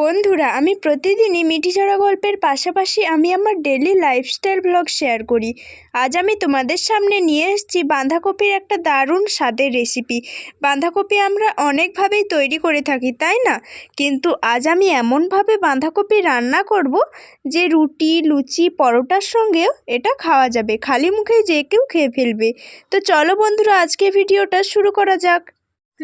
বন্ধুরা, আমি প্রতিদিনই মিঠিঝরা গল্পের পাশাপাশি আমি আমার ডেলি লাইফস্টাইল ব্লগ শেয়ার করি। আজ আমি তোমাদের সামনে নিয়ে এসেছি বাঁধাকপির একটা দারুণ স্বাদের রেসিপি বাঁধাকপি আমরা অনেকভাবেই তৈরি করে থাকি, তাই না? কিন্তু আজ আমি এমনভাবে বাঁধাকপি রান্না করব যে রুটি, লুচি, পরোটার সঙ্গেও এটা খাওয়া যাবে। খালি মুখে যে কেউ খেয়ে ফেলবে। তো চলো বন্ধুরা, আজকে ভিডিওটা শুরু করা যাক।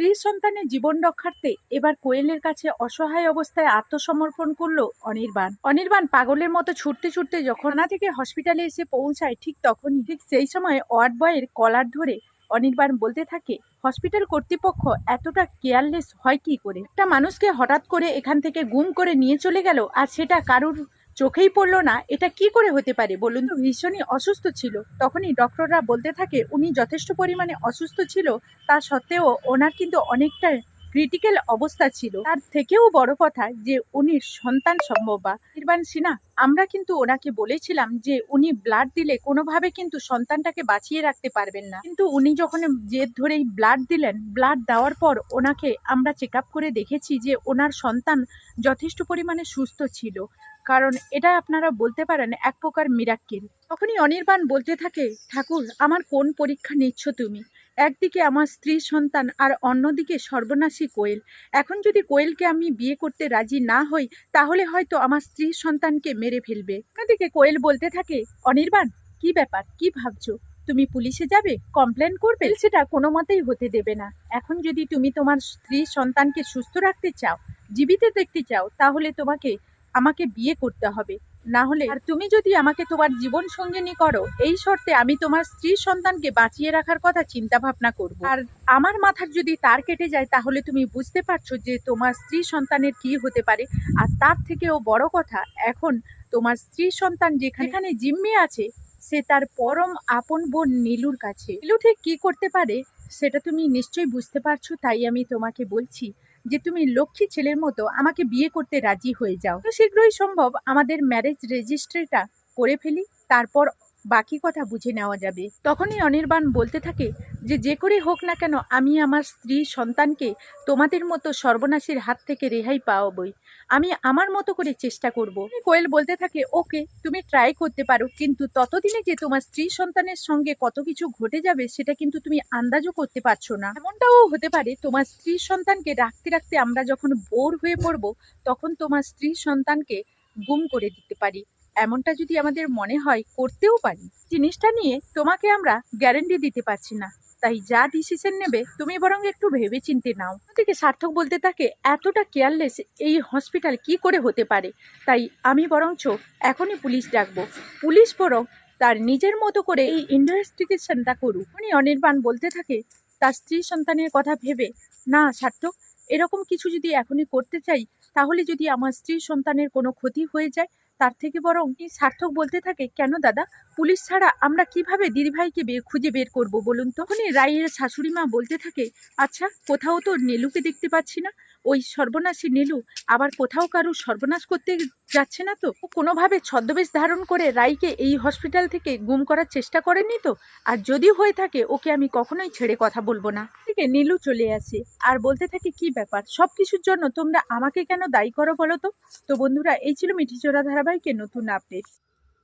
স্ত্রী সন্তানের জীবন রক্ষার্থে এবার কোয়েলের কাছে অসহায় অবস্থায় আত্মসমর্পণ করল অনির্বাণ। অনির্বাণ পাগলের মতো ছুটতে ছুটতে যখন না থেকে হসপিটালে এসে পৌঁছায়, ঠিক তখনই, ঠিক সেই সময় ওয়ার্ড বয়ের কলার ধরে অনির্বাণ বলতে থাকে, হসপিটাল কর্তৃপক্ষ এতটা কেয়ারলেস হয় কি করে? একটা মানুষকে হঠাৎ করে এখান থেকে গুম করে নিয়ে চলে গেল, আর সেটা কারুর চোখেই পড়ল না, এটা কি করে হতে পারে? বলুন তো। ভীষণই অসুস্থ ছিল। তখনই ডক্টররা বলতে থাকে, উনি যথেষ্ট পরিমাণে অসুস্থ ছিল, তা সত্ত্বেও ওনার কিন্তু অনেকটা ক্রিটিক্যাল অবস্থা ছিল। তার থেকেও বড় কথা যে, উনি সন্তান সম্ভব বা নির্বাণ সিনহা। আমরা কিন্তু ওনাকে বলেছিলাম যে, উনি ব্লাড দিলে কোনোভাবে কিন্তু সন্তানটাকে বাঁচিয়ে রাখতে পারবেন না। কিন্তু উনি যখন জেদ ধরেই ব্লাড দিলেন ব্লাড দেওয়ার পর ওনাকে আমরা চেক করে দেখেছি যে, ওনার সন্তান যথেষ্ট পরিমাণে সুস্থ ছিল। কারণ এটা আপনারা বলতে পারেন এক প্রকার মিরাক্কেল। তখনই অনির্বাণ বলতে থাকে, ঠাকুর, আমার কোন পরীক্ষা নিচ্ছ তুমি? একদিকে আমার স্ত্রী সন্তান আর অন্যদিকে সর্বনাশী কোয়েল। এখন যদি কোয়েলকে আমি বিয়ে করতে রাজি না হই, তাহলে হয়তো আমার স্ত্রী সন্তানকে মেরে ফেলবে। অন্যদিকে কোয়েল বলতে থাকে, অনির্বাণ, কি ব্যাপার? কি ভাবছ? তুমি পুলিশে যাবে? কমপ্লেন করবে? সেটা কোনো মতেই হতে দেবে না। এখন যদি তুমি তোমার স্ত্রী সন্তানকে সুস্থ রাখতে চাও, জীবিত দেখতে চাও, তাহলে তোমাকে আমাকে বিয়ে করতে হবে। না হলে আর তুমি যদি আমাকে তোমার জীবন সঙ্গিনী করো, এই শর্তে আমি তোমার স্ত্রী সন্তানকে বাঁচিয়ে রাখার কথা চিন্তা ভাবনা করব। আর আমার মাথার যদি তার কেটে যায়, তাহলে তুমি বুঝতে পারছ যে তোমার স্ত্রী সন্তানের কি হতে পারে। আর তার থেকেও বড় কথা, এখন তোমার স্ত্রী সন্তান যেখানে জিম্মি আছে, সে তার পরম আপন বোন নীলুর কাছে। নীলু ঠিক কি করতে পারে, সেটা তুমি নিশ্চয়ই বুঝতে পারছ, তাই আমি তোমাকে বলছি যে তুমি লক্ষ্মী ছেলের মতো আমাকে বিয়ে করতে রাজি হয়ে যাও। শীঘ্রই সম্ভব আমাদের ম্যারেজ রেজিস্ট্রিটা করে ফেলি, তারপর বাকি কথা বুঝে নেওয়া যাবে। তখনই অনির্বাণ বলতে থাকে যে যে করে হোক না কেন, আমি আমার স্ত্রী সন্তানকে তোমাদের মতো সর্বনাশের হাত থেকে রেহাই পাওয়াবই। আমি আমার মতো করে চেষ্টা করব। কোয়েল বলতে থাকে, ওকে, তুমি ট্রাই করতে পারো, কিন্তু ততদিনে যে তোমার স্ত্রী সন্তানের সঙ্গে কত কিছু ঘটে যাবে, সেটা কিন্তু তুমি আন্দাজও করতে পারছ না। এমনটাও হতে পারে, তোমার স্ত্রী সন্তানকে রাখতে রাখতে আমরা যখন বোর হয়ে পড়ব, তখন তোমার স্ত্রী সন্তানকে গুম করে দিতে পারি। এমনটা যদি আমাদের মনে হয়, করতেও পারি। জিনিসটা নিয়ে তোমাকে আমরা গ্যারেন্টি দিতে পারছি না। তাই যা ডিসিশন নেবে, তুমি বরং একটু ভেবে চিনতে নাও। ওদিকে সার্থক বলতে থাকে, এতটা কেয়ারলেস এই হসপিটাল কি করে হতে পারে? তাই আমি বরঞ্চ এখনই পুলিশ ডাকবো। পুলিশ বরং তার নিজের মতো করে এই ইনভেস্টিগেশনটা করুক। উনি অনির্বাণ বলতে থাকে, তার স্ত্রী সন্তানের কথা ভেবে, না সার্থক, এরকম কিছু যদি এখনই করতে চাই, তাহলে যদি আমার স্ত্রী সন্তানের কোনো ক্ষতি হয়ে যায় তার থেকে বরং সার্থক বলতে থাকে, কেন দাদা? পুলিশ ছাড়া আমরা কীভাবে দিদিভাইকে বের খুঁজে বের করব বলুন তখনই রায়ের শাশুড়ি মা বলতে থাকে আচ্ছা কোথাও তো নেলুকে দেখতে পাচ্ছি না। ওই সর্বনাশী নীলু আবার কোথাও কারও সর্বনাশ করতে যাচ্ছে না তো? ও কোনোভাবে ছদ্মবেশ ধারণ করে রাইকে এই হসপিটাল থেকে গুম করার চেষ্টা করেনি তো? আর যদি হয়ে থাকে, ওকে আমি কখনোই ছেড়ে কথা বলব না। থেকে নীলু চলে আসে, আর বলতে থাকে, কি ব্যাপার? সব কিছুর জন্য তোমরা আমাকে কেন দায়ী করো বলো তো? তো বন্ধুরা, এই ছিল মিঠিচোরা ধারাবাহিকের নতুন আপডেট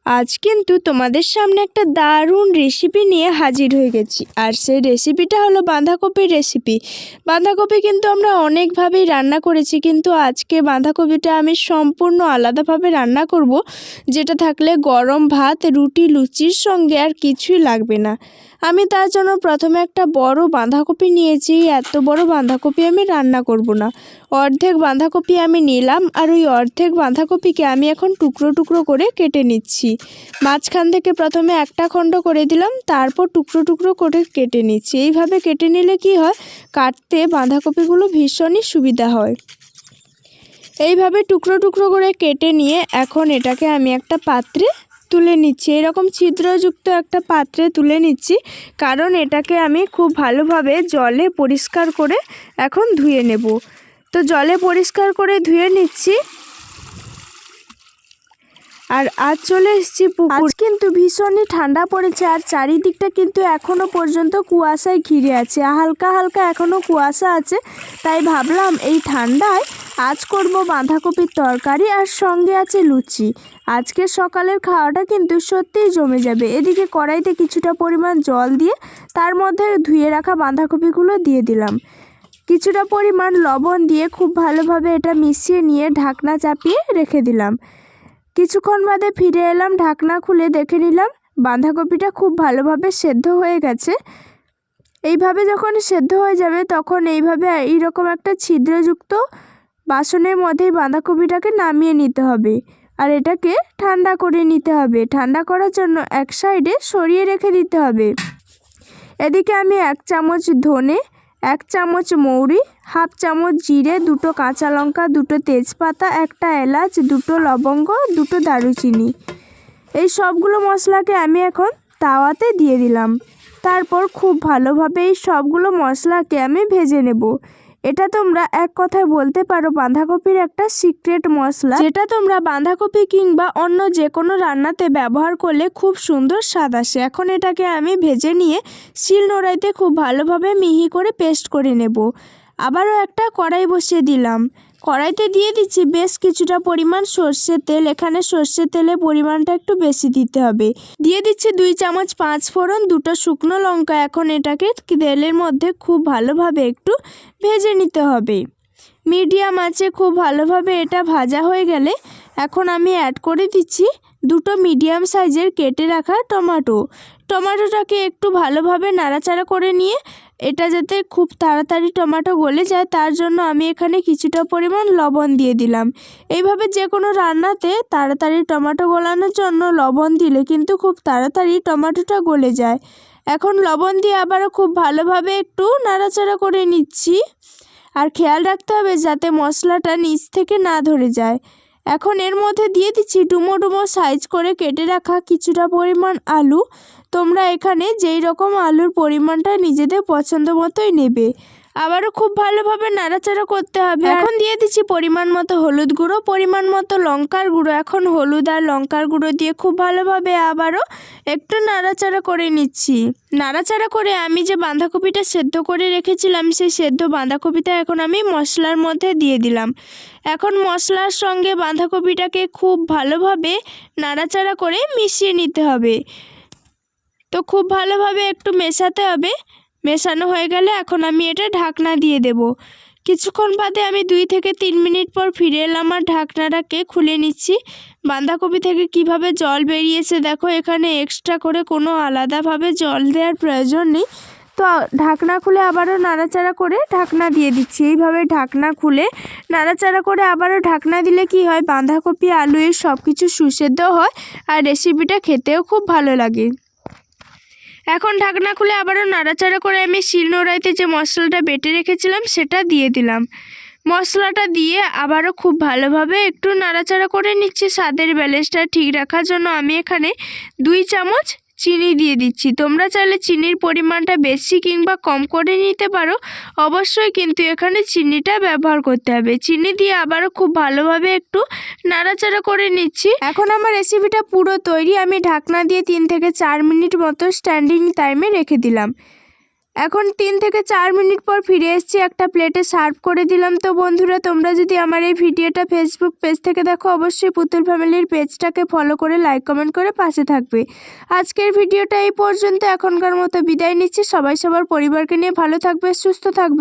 আজ কিন্তু তোমাদের সামনে একটা দারুণ রেসিপি নিয়ে হাজির হয়ে গেছি। আর সেই রেসিপিটা হলো বাঁধাকপির রেসিপি বাঁধাকপি কিন্তু আমরা অনেকভাবেই রান্না করেছি, কিন্তু আজকে বাঁধাকপিটা আমি সম্পূর্ণ আলাদাভাবে রান্না করব, যেটা থাকলে গরম ভাত, রুটি, লুচির সঙ্গে আর কিছুই লাগবে না। আমি তার জন্য প্রথমে একটা বড় বাঁধাকপি নিয়েছি। এত বড় বাঁধাকপি আমি রান্না করব না। অর্ধেক বাঁধাকপি আমি নিলাম আর ওই অর্ধেক বাঁধাকপিকে আমি এখন টুকরো টুকরো করে কেটে নিচ্ছি। মাঝখান থেকে প্রথমে একটা খণ্ড করে দিলাম, তারপর টুকরো টুকরো করে কেটে নিচ্ছি। এইভাবে কেটে নিলে কি হয়? কাটতে বাঁধাকপিগুলো ভীষণই সুবিধা হয়। এইভাবে টুকরো টুকরো করে কেটে নিয়ে এখন এটাকে আমি একটা পাত্রে তুলে নিচ্ছি। এরকম ছিদ্রযুক্ত একটা পাত্রে তুলে নিচ্ছি, কারণ এটাকে আমি খুব ভালোভাবে জলে পরিষ্কার করে এখন ধুয়ে নেব। তো জলে পরিষ্কার করে ধুয়ে নিচ্ছি। আর আজ চলে এসেছি পুকুর। কিন্তু ভীষণই ঠান্ডা পড়েছে আর চারিদিকটা কিন্তু এখনও পর্যন্ত কুয়াশায় ঘিরে আছে। হালকা হালকা এখনও কুয়াশা আছে, তাই ভাবলাম এই ঠান্ডায় আজ করব বাঁধাকপির তরকারি আর সঙ্গে আছে লুচি। আজকে সকালের খাওয়াটা কিন্তু সত্যিই জমে যাবে। এদিকে কড়াইতে কিছুটা পরিমাণ জল দিয়ে তার মধ্যে ধুয়ে রাখা বাঁধাকপিগুলো দিয়ে দিলাম। কিছুটা পরিমাণ লবণ দিয়ে খুব ভালোভাবে এটা মিশিয়ে নিয়ে ঢাকনা চাপিয়ে রেখে দিলাম। কিছুক্ষণ বাদে ফিরে এলাম, ঢাকনা খুলে দেখে নিলাম বাঁধাকপিটা খুব ভালোভাবে সেদ্ধ হয়ে গেছে। এইভাবে যখন সেদ্ধ হয়ে যাবে তখন এইভাবে এইরকম একটা ছিদ্রযুক্ত বাসনের মধ্যেই বাঁধাকপিটাকে নামিয়ে নিতে হবে। আর এটাকে ঠান্ডা করে নিতে হবে। ঠান্ডা করার জন্য এক সাইডে সরিয়ে রেখে দিতে হবে। এদিকে আমি এক চামচ ধনে, এক চামচ মৌরি হাফ চামচ জিরে, দুটো কাঁচা লঙ্কা, দুটো তেজপাতা, একটা এলাচ, দুটো লবঙ্গ, দুটো দারুচিনি। এই সবগুলো মশলাকে আমি এখন তাওয়াতে দিয়ে দিলাম। তারপর খুব ভালোভাবে এই সবগুলো মশলাকে আমি ভেজে নেব। এটা তোমরা এক কথায় বলতে পারো বাঁধাকপির একটা সিক্রেট মশলা। যেটা তোমরা বাঁধাকপি কিংবা অন্য যে কোনো রান্নাতে ব্যবহার করলে খুব সুন্দর স্বাদ আসে। এখন এটাকে আমি ভেজে নিয়ে শিল নোড়াইতে খুব ভালোভাবে মিহি করে পেস্ট করে নেব। আবারও একটা কড়াই বসিয়ে দিলাম। কড়াইতে দিয়ে দিচ্ছি বেশ কিছুটা পরিমাণ সর্ষের তেল। এখানে সর্ষের তেলের পরিমাণটা একটু বেশি দিতে হবে। দিয়ে দিচ্ছি দুই চামচ পাঁচ ফোড়ন, দুটো শুকনো লঙ্কা। এখন এটাকে তেলের মধ্যে খুব ভালোভাবে একটু ভেজে নিতে হবে। মিডিয়াম আছে খুব ভালোভাবে এটা ভাজা হয়ে গেলে এখন আমি অ্যাড করে দিচ্ছি দুটো মিডিয়াম সাইজের কেটে রাখা টমাটো। টমাটোটাকে একটু ভালোভাবে নাড়াচাড়া করে নিয়ে এটা যাতে খুব তাড়াতাড়ি টমেটো গলে যায়, তার জন্য আমি এখানে কিছুটা পরিমাণ লবণ দিয়ে দিলাম। এইভাবে যে কোনো রান্নাতে তাড়াতাড়ি টমেটো গলানোর জন্য লবণ দিলে কিন্তু খুব তাড়াতাড়ি টমেটোটা গলে যায়। এখন লবণ দিয়ে আবারও খুব ভালোভাবে একটু নাড়াচাড়া করে নিচ্ছি। আর খেয়াল রাখতে হবে যাতে মশলাটা নিচ থেকে না ধরে যায়। এখন এর মধ্যে দিয়ে দিচ্ছি ডুমো ডুমো সাইজ করে কেটে রাখা কিছুটা পরিমাণ আলু। তোমরা এখানে যেই রকম আলুর পরিমাণটা নিজেদের পছন্দ মতোই নেবে। আবারও খুব ভালোভাবে নাড়াচাড়া করতে হবে। এখন দিয়ে দিচ্ছি পরিমাণ মতো হলুদ গুঁড়ো পরিমাণ মতো লঙ্কার গুঁড়ো। এখন হলুদ আর লঙ্কার গুঁড়ো দিয়ে খুব ভালোভাবে আবারও একটু নাড়াচাড়া করে নিচ্ছি। নাড়াচাড়া করে আমি যে বাঁধাকপিটা সেদ্ধ করে রেখেছিলাম সেই সেদ্ধ বাঁধাকপিটা এখন আমি মশলার মধ্যে দিয়ে দিলাম। এখন মশলার সঙ্গে বাঁধাকপিটাকে খুব ভালোভাবে নাড়াচাড়া করে মিশিয়ে নিতে হবে। তো খুব ভালোভাবে একটু মেশাতে হবে। মেশানো হয়ে গেলে এখন আমি এটা ঢাকনা দিয়ে দেব। কিছুক্ষণ বাদে আমি দুই থেকে তিন মিনিট পর ফিরে এলাম আর ঢাকনাটাকে খুলে নিচ্ছি? বাঁধাকপি থেকে কীভাবে জল বেরিয়েছে দেখো, এখানে এক্সট্রা করে কোনো আলাদাভাবে জল দেওয়ার প্রয়োজন নেই। তো ঢাকনা খুলে আবারও নাড়াচাড়া করে ঢাকনা দিয়ে দিচ্ছি। এইভাবে ঢাকনা খুলে নাড়াচাড়া করে আবারও ঢাকনা দিলে কি হয়? বাঁধাকপি, আলু, এই সব কিছু সুসেদ্ধ হয় আর রেসিপিটা খেতেও খুব ভালো লাগে। এখন ঢাকনা খুলে আবারও নাড়াচাড়া করে আমি শিলনোড়াইতে যে মশলাটা বেটে রেখেছিলাম, সেটা দিয়ে দিলাম। মশলাটা দিয়ে আবারও খুব ভালোভাবে একটু নাড়াচাড়া করে নিচ্ছি। স্বাদের ব্যালেন্সটা ঠিক রাখার জন্য আমি এখানে দুই চামচ চিনি দিয়ে দিচ্ছি। তোমরা চাইলে চিনির পরিমাণটা বেশি কিংবা কম করে নিতে পারো। অবশ্যই কিন্তু এখানে চিনিটা ব্যবহার করতে হবে। চিনি দিয়ে আবারও খুব ভালোভাবে একটু নাড়াচাড়া করে নিচ্ছি। এখন আমার রেসিপিটা পুরো তৈরি। আমি ঢাকনা দিয়ে তিন থেকে চার মিনিট মতো স্ট্যান্ডিং টাইমে রেখে দিলাম। এখন তিন থেকে চার মিনিট পর ফিরে এসেছি, একটা প্লেটে সার্ভ করে দিলাম। তো বন্ধুরা, তোমরা যদি আমার এই ভিডিওটা ফেসবুক পেজ থেকে দেখো, অবশ্যই পুতুল ফ্যামিলির পেজটাকে ফলো করে লাইক কমেন্ট করে পাশে থাকবে। আজকের ভিডিওটা এই পর্যন্ত, এখনকার মতো বিদায় নিচ্ছি। সবাই সবার পরিবারকে নিয়ে ভালো থাকবে, সুস্থ থাকবে।